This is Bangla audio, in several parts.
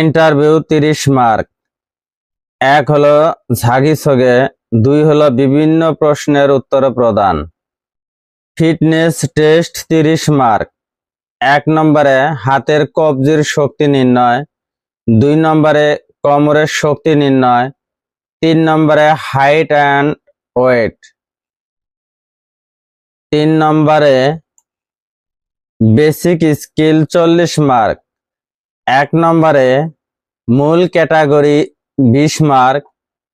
ইন্টারভিউ তিরিশ মার্ক এক হলো ঝাগি ছগে দুই হলো বিভিন্ন প্রশ্নের উত্তর প্রদান। ফিটনেস টেস্ট তিরিশ মার্ক এক নম্বরে হাতের কবজির শক্তি নির্ণয়, দুই নম্বরে কোমরের শক্তি নির্ণয়, তিন নম্বরে হাইট অ্যান্ড ওয়েট তিন নম্বরে বেসিক স্কিল চল্লিশ মার্ক এক নম্বরে মূল ক্যাটাগরি বিশ মার্ক,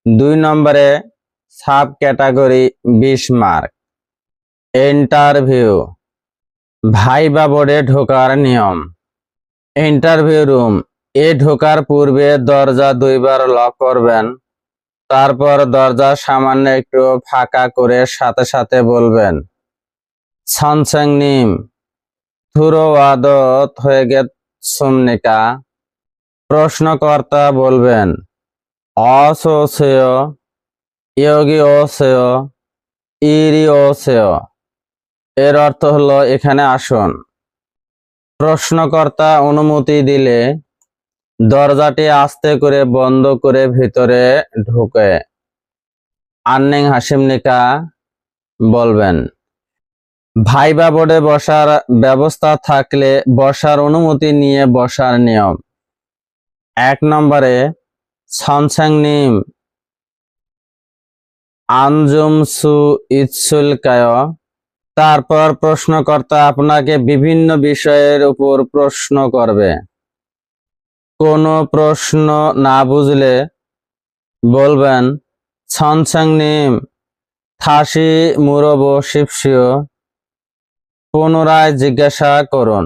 দুই নম্বরে সাব ক্যাটাগরি বিশ মার্ক। ইন্টারভিউ, ভাইবা বোর্ডে ঢোকার নিয়ম। ইন্টারভিউ রুম, এ ঢোকার পূর্বে দরজা দুইবার লক করবেন, তারপর দরজা সামান্য একটু ফাঁকা করে সাথে সাথে বলবেন। সনসেং নিম থুরো আদত হয়ে গে সুমনিকা প্রশ্নকর্তা বলবেন অসোসেয় ইয়োগি ওসেয় ইরি ওসেয় এর অর্থ হলো এখানে আসুন। প্রশ্নকর্তা অনুমতি দিলে দরজাটি আস্তে করে বন্ধ করে ভিতরে ঢুকে। আন্নিং হাসিমনিকা বলবেন ভাইবা বোর্ডে বসার ব্যবস্থা থাকলে বসার অনুমতি নিয়ে বসার নিয়ম। এক নম্বরে সনসাং নিম। আঞ্জুম সু ইৎসুলকায় তারপর প্রশ্নকর্তা আপনাকে বিভিন্ন বিষয়ের উপর প্রশ্ন করবে। কোনো প্রশ্ন না বুঝলে বলবেন ছনছাং নিম থাসি মুরব শিবসিও। পুনরায় জিজ্ঞাসা করুন।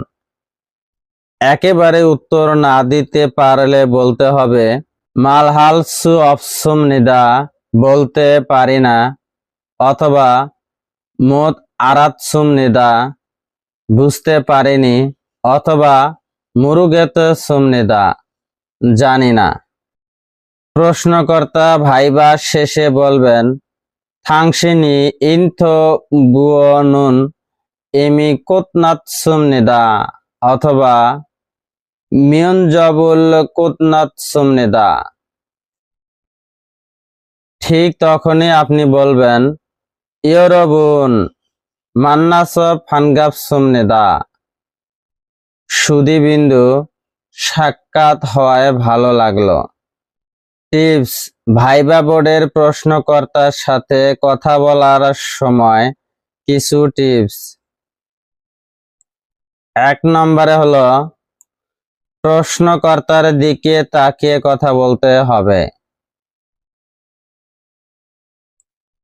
একেবারে উত্তর না দিতে পারলে বলতে হবে, মালহাল সু অপসুম নিদা, বলতে পারি না। অথবা মোত আরাতসুম নিদা, বুঝতে পারিনি। অথবা, মুরুগেত সুমনিদা জানি না। প্রশ্নকর্তা ভাইবা শেষে বলবেন, থাংসিনি, ইনথো বুয়নুন এমি কোতনাত সুমনিদা অথবা মিয়নজবুল কোতনাত সুমনিদা। ঠিক তখনই আপনি বলবেন, ইয়রবুন, মান্নাস ফানগাপ সুমনিদা। সুদীবিন্দু সাক্ষাৎ হওয়ায় ভালো লাগল। টিপস, ভাইবা বোর্ডের প্রশ্নকর্তার সাথে কথা বলার সময় কিছু টিপস। এক নম্বরে হলো, প্রশ্নকর্তার দিকে তাকিয়ে কথা বলতে হবে।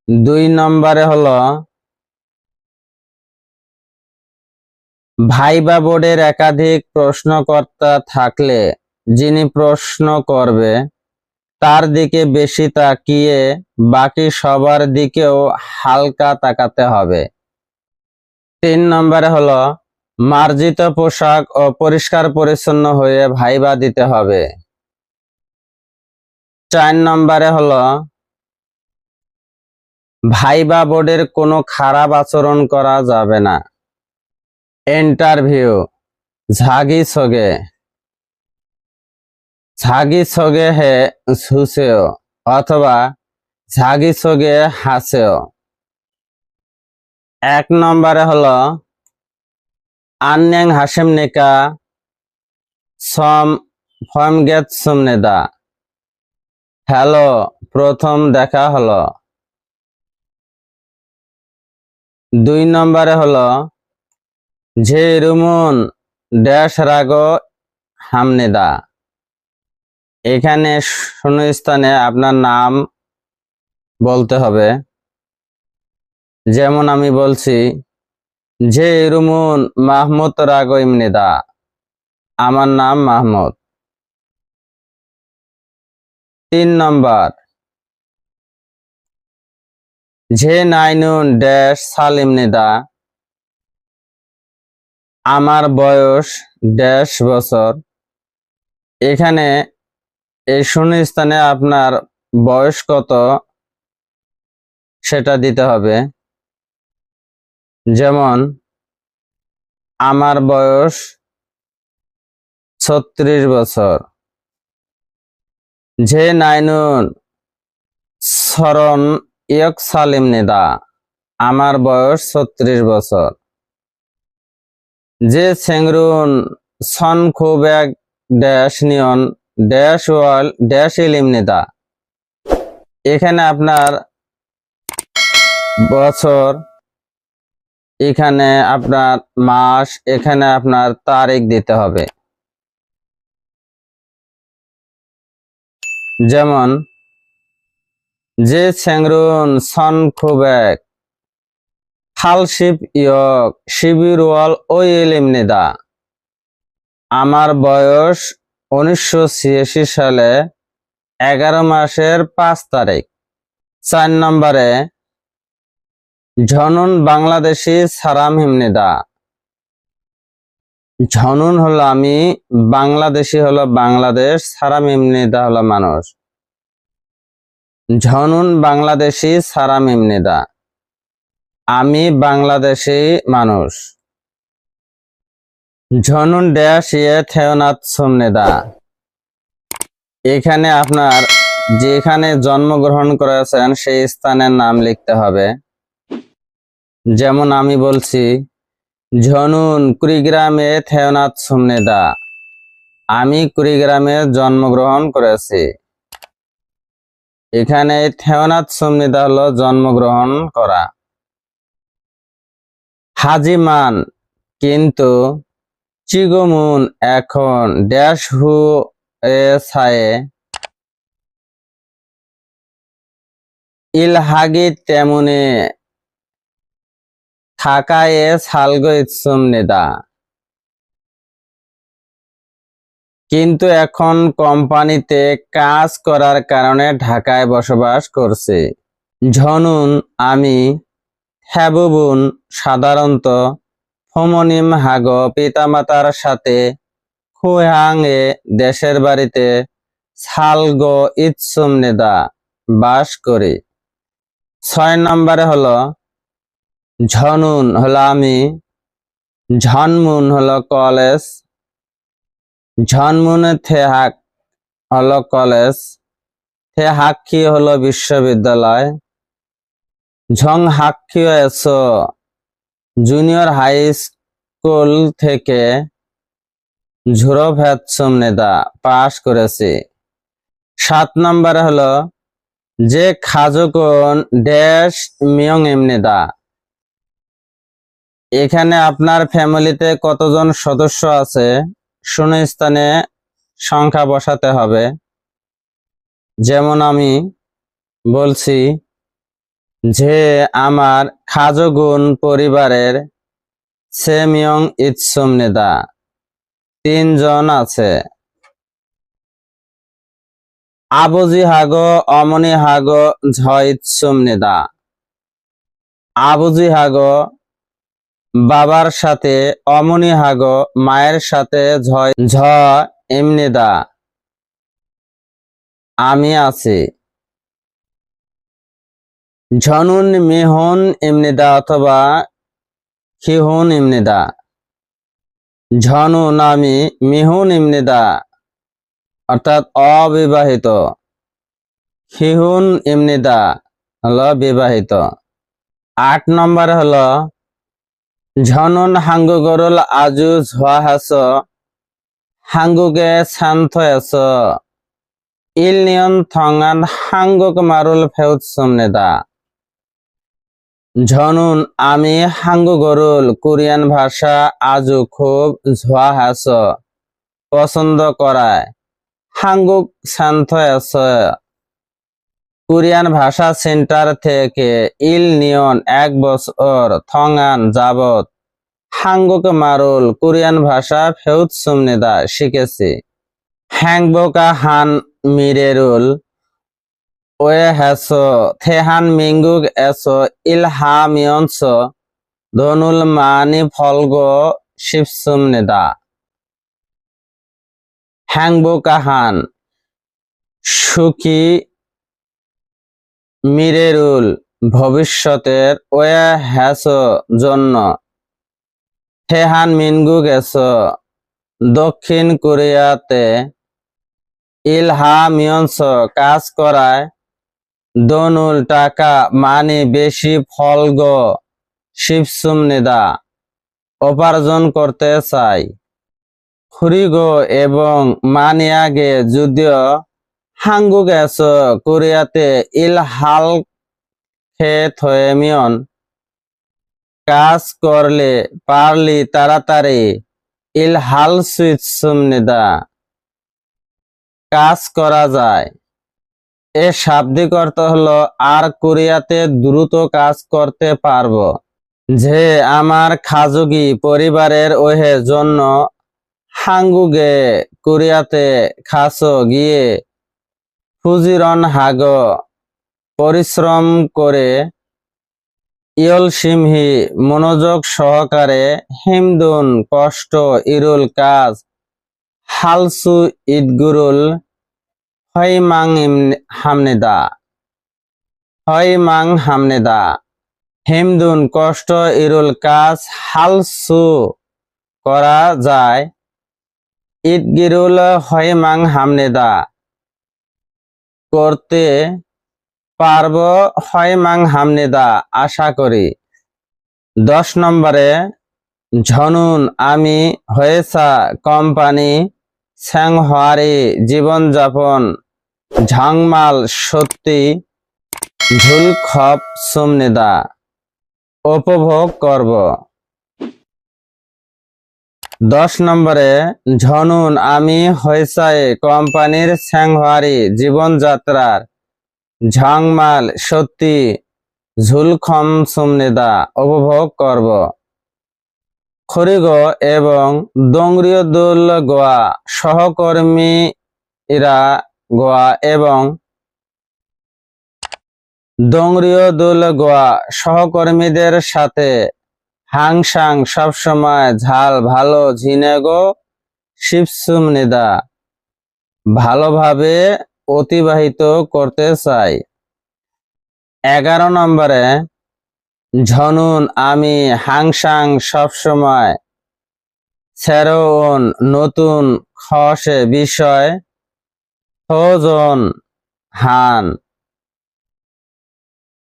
দুই নম্বরে হলো, ভাইবা বোর্ডের একাধিক প্রশ্নকর্তা থাকলে যিনি প্রশ্ন করবে, তার দিকে বেশি তাকিয়ে বাকি সবার দিকেও হালকা তাকাতে হবে। তিন নম্বরে হলো মার্জিত পোশাক ও পরিচ্ছন্ন হয়ে ভাইবা দিতে হবে। চার নম্বরে হলো, ভাইবা বোর্ডের কোনো খারাপ আচরণ করা যাবে না। ইন্টারভিউ, ঝাগি ছগে। ঝাগি ছগে হে সুসেও অথবা ঝাগি ছগে হাসেও এক নম্বরে হলো আন্যাং হাসেম নেকা, সম, ফম গেত সুমনেদা হ্যালো, প্রথম দেখা হলো। দুই নম্বরে হলো, ঝে রুমুন, ড্যাশ রাগ হামনেদা এখানে শূন্যস্থানে আপনার নাম বলতে হবে। যেমন আমি বলছি যে রুমুন মাহমুদ রাগ ইমনেদা আমার নাম মাহমুদ। তিন নম্বর। যে নাইনুন ড্যাশ সালিম নেদা আমার বয়স ড্যাশ বছর। এখানে এই শূন্য স্থানে আপনার বয়স কত? সেটা দিতে হবে। যেমন, আমার বয়স ছত্রিশ বছর। যে নাইনুন সরণ ইয়ক সালিম নিদা, আমার বয়স ছত্রিশ বছর। যে সেংরুন সন খুব এক ড্যাশ নিয়ন, ড্যাশ ওয়াল, ড্যাশ ইলিম নিদা। এখানে আপনার বছর এখানে আপনার মাস, এখানে আপনার তারিখ দিতে হবে। যেমন, যে সেংরুন সন খুবেক হালশিপ ইয়ক, শিবির ওয়াল ওই এলিমনিদা আমার বয়স উনিশশো ছিয়াশি সালে এগারো মাসের পাঁচ তারিখ। চার নম্বরে ঝনুন বাংলাদেশি সারাম হিমনিদা। ঝনুন হলো আমি, বাংলাদেশি হলো বাংলাদেশ, সারাম হিমনিদা হলো মানুষ। ঝনুন বাংলাদেশি, সারাম হিমনিদা। আমি বাংলাদেশি মানুষ। ঝনুন ড্যাশ ইয়ে থেওনাথ সোমনেদা। এখানে আপনার যেখানে জন্মগ্রহণ করেছেন সেই স্থানের নাম লিখতে হবে। যেমন আমি বলছি, ঝনুন, কুড়িগ্রামে থেওনাথ সোমনেদা। আমি কুড়িগ্রামে জন্মগ্রহণ করেছি। এখানে থেওনাথ সোমনেদা হলো জন্মগ্রহণ করা। হাজিমান, কিন্তু চিগমুন এখন ড্যাশ হু এ ছায়ে। ইলহাগি তেমনি থাকায়ে সালগো ইৎসুম নেদা কিন্তু এখন কোম্পানিতে কাজ করার কারণে ঢাকায় বসবাস করছে। ঝনুন, আমি হ্যাবুবুন সাধারণত ফমনিম হাগ পিতামাতার সাথে খুহাং এ দেশের বাড়িতে সালগ ইৎসুম নেদা বাস করি। ছয় নম্বরে হলো ঝনুন হলো আমি, ঝনমুন হলো কলেজ ঝনমুন থেহাক হলো কলেজ থেহাক্ষি হলো বিশ্ববিদ্যালয় ঝং হাক্ষিও এসো জুনিয়র হাই স্কুল থেকে ঝুরো ভ্যাৎসম নেদা পাশ করেছি। সাত নম্বরে হলো যে খাজকন ড্যাশ মিয়ং এমনেদা এখানে আপনার ফ্যামিলিতে কতজন সদস্য আছে? শূন্য স্থানে সংখ্যা বসাতে হবে। যেমন আমি বলছি যে আমার খাজগুন পরিবারের সেমিয়ং ইৎসুম নেদা তিনজন আছে। আবুজি হাগো অমনি হাগো ঝয় ইৎসুম নেদা। আবুজি হাগো বাবার সাথে অমনি হাগ, মায়ের সাথে ঝয়, ঝ এমনিদা আমি আছি। ঝনুন মিহন এমনিদা অথবা খিহুন ইমনিদা ঝনুন আমি মিহুন ইমনিদা অর্থাৎ অবিবাহিত। খিহুন ইমনিদা হলো বিবাহিত। আট নম্বর হলো ঝনুন হাঙ্গু গরুল আজু ঝোয়া হাস শান্ত এস। ইল নিয়ন থঙান হাঙ্গুক মারুল ফেউত সুমনেদা। ঝনুন আমি হাঙ্গু গরুল, কোরিয়ান ভাষা আজও খুব ঝোয়া হাস, পছন্দ করায়। হাঙ্গুক শান্ত এস। কোরিয়ান ভাষা সেন্টার থেকে ইল নিয়ন এক বছর থঙান যাবত হাঙ্গুক মারুল কোরিয়ান ভাষা ফেউত সুমনেদা শিখেছি। হ্যাংবোকা হান মিরেরুল ওয়ে হেস থেহান মিঙ্গুক এস, ইল হা মিয়ন্স, ধনুল মানি ফলগ শিবসুমনেদা হ্যাংবোকা হান সুখী মিরেরুল, ভবিষ্যতের ওয়া হ্যাস জন্য। থেহান মিনগু গেছ। দক্ষিণ কোরিয়াতে ইলহামিয়ন্স কাজ করায়। দনুল টাকা মানে বেশি ফলগ শিবসুম নেদা। উপার্জন করতে চাই। খুরিগো এবং মানিয়াগে যদিও হাঙ্গু গেছ, কোরিয়াতে ইলহাল খে থয়েমিয়ন কাজ করলে পারলি তাড়াতাড়ি ইলহাল সুইচ সুমনিদা কাজ করা যায়। এ শাব্দিক অর্থ হলো, আর কোরিয়াতে দ্রুত কাজ করতে পারব। যে আমার খাজুগি পরিবারের ওহে জন্য হাঙ্গুগে কোরিয়াতে খাসো গিয়ে ফুজিরন হাগ, পরিশ্রম করে ইয়ল সিমহি, মনোযোগ সহকারে হিমদুন, কষ্ট, ইরুল কাজ, হালসু ইদগুরুল হৈমাং হামনেদা হৈমাং হামনেদা, হিমদুন, কষ্ট, ইরুল কাজ, হালসু করা যায়, ইদগিরুল হৈমাং হামনেদা। করতে পারব হৈমাং হামনেদা আশা করি। দশ নম্বরে, ঝনুন, আমি হয়েছা কোম্পানি স্যাংহারি জীবনযাপন, ঝাংমাল সত্যি ঝুলখপ সুমনিদা উপভোগ করব। দশ নম্বরে, ঝনুন, আমি হয়েছায় কোম্পানির স্যাংহারি জীবনযাত্রার। ঝাংমাল, সত্যি, ঝুলখম সুমনিদা, উপভোগ করব। খরিগ এবং দংরিয় দোল গোয়া সহকর্মীরা গোয়া এবং দংরিয় দোল গোয়া সহকর্মীদের সাথে হাংসাং সবসময় ঝাল ভালো ঝিনেগো শিবসুম নিদা। ভালোভাবে অতিবাহিত করতে চাই। এগারো নম্বরে, ঝনুন আমি হাংসাং সবসময় সেরোন নতুন খসে বিষয় হোজন হান।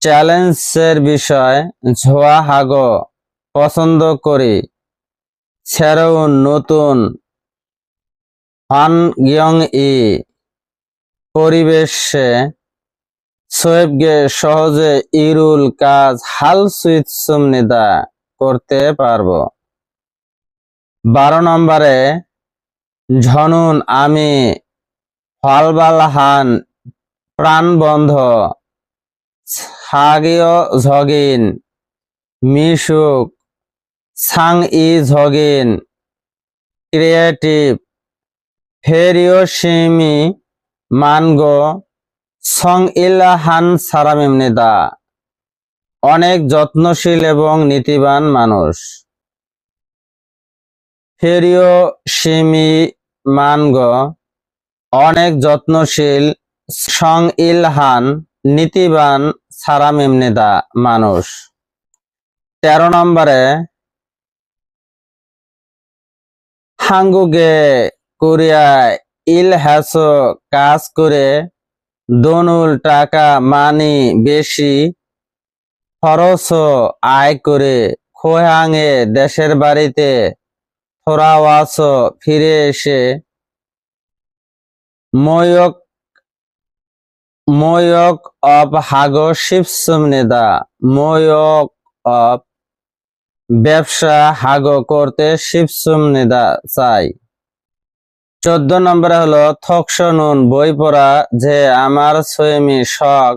চ্যালেঞ্জের বিষয়, ঝোয়া হাগো। পছন্দ করি। সেরোন নতুন হান গিয়ং ই পরিবেশে সোয়েবগে সহজে ইরুল কাজ হাল সুইচ সুমনিদা করতে পারব। বারো নম্বরে ঝনুন আমি ফলবালহান প্রাণবন্ধ সাগীয় ঝগিন মিশুক সাং ই ঝগিন, ক্রিয়েটিভ ফেরিওসিমি মানগো, সং ইলাহান সারামিমনিদা অনেক যত্নশীল এবং নীতিবান মানুষ। ফেরিও সিমি মানগ, অনেক যত্নশীল, সং ইলহান নীতিবান সারামিমনিদা মানুষ। তেরো নম্বরে হাঙ্গুগে কোরিয়ায় ইল হ্যাসো কাজ করে দনুল টাকা, মানি বেশি খরচ আয় করে খোহাঙে দেশের বাড়িতে থোরাওয়াস ফিরে এসে ময়ক ময়ক অব হাগো শিবসুমনিদা ময়ক অব ব্যবসা হাগো করতে শিবসুমনিদা চাই। চোদ্দ নম্বরে হলো থকসনুন বই পড়া যে আমার সৈমি শখ,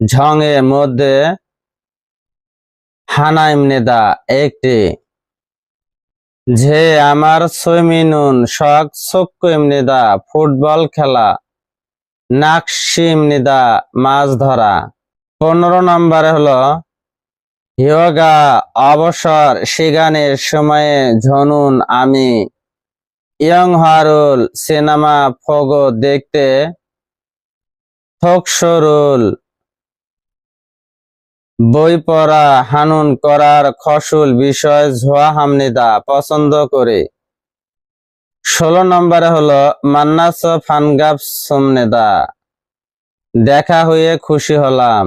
ঝঙে মধ্যে হানাইম নেদা একটি। যে আমার সৈমিনুন শখ চক্কু ইমনিদা ফুটবল খেলা নাকশি ইমনিদা মাছ ধরা। পনেরো নম্বরে হলো ইয়োগা অবসর সিগানের সময়ে ঝনুন আমি। ইয়ং হারুল সিনেমা ফগো দেখতে। থকসরুল বই পড়া হানুন করার খসুল বিষয় ঝোয়া হামনিদা পছন্দ করে। ষোলো নম্বরে হলো মান্নাস ফানগাব সোমনেদা। দেখা হয়ে খুশি হলাম।